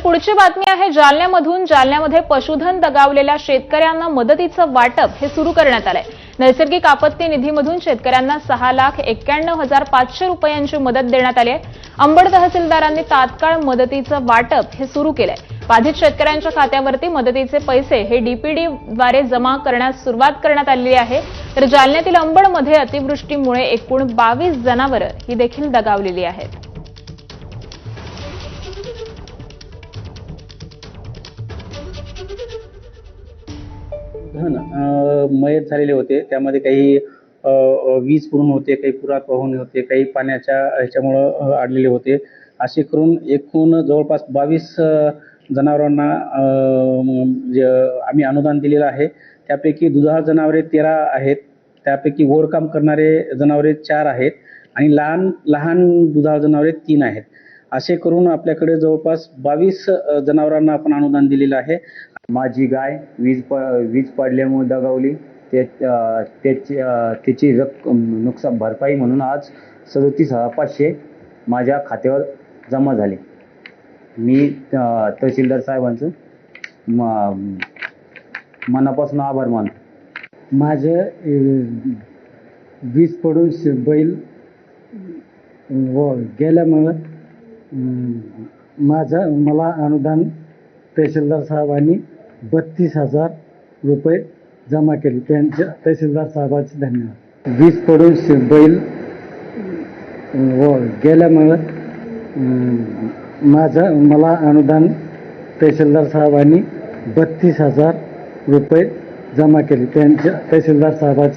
पुढची बातमी आहे जालन्यामधून जालन्यामध्ये पशुधन दगावलेल्या शेतकऱ्यांना मदतीचं वाटप हे सुरू करण्यात आलंय. नैसर्गिक आपत्ती निधीमधून शेतकऱ्यांना सहा लाख एक्क्याण्णव हजार पाचशे रुपयांची मदत देण्यात आली आहे. अंबड तहसीलदारांनी तात्काळ मदतीचं वाटप हे सुरू केलंय. बाधित शेतकऱ्यांच्या खात्यावरती मदतीचे पैसे हे डीपीडी द्वारे जमा करण्यास सुरुवात करण्यात आलेली आहे. तर जालन्यातील अंबडमध्ये अतिवृष्टीमुळे एकूण बावीस जनावरं ही देखील दगावलेली आहेत. हो धन मयत झालेले होते. त्यामध्ये काही वीज पडून होते काही पुरात वाहून होते काही पाण्याच्या ह्याच्यामुळं अडलेले होते. असे करून एकूण जवळपास बावीस जनावरांना जे म्हणजे, आम्ही अनुदान दिलेलं आहे. त्यापैकी दुधाळ जनावरे तेरा आहेत. त्यापैकी ओढकाम करणारे जनावरे चार आहेत आणि लहान लहान दुधाळ जनावरे तीन आहेत. असे करून आपल्याकडे जवळपास बावीस जनावरांना आपण अनुदान दिलेलं आहे. माझी गाय वीज प वीज पडल्यामुळे दगावली. ते त्याची त्याची रक्कम नुकसान भरपाई म्हणून आज सदतीस हजार पाचशे माझ्या खात्यावर जमा झाले. मी तहसीलदार साहेबांचं म मनापासून आभार मानतो. माझं वीज पडून श- बैल व गेल्यामुळं माझं मला अनुदान तहसीलदार साहेबांनी बत्तीस हजार रुपये जमा केले. त्यांच्या तहसीलदार साहेबांचे धन्यवाद. वीज पडून बैल व गेल्यामुळं माझं मला अनुदान तहसीलदार साहेबांनी बत्तीस हजार रुपये जमा केले. त्यांच्या तहसीलदार साहेबांचे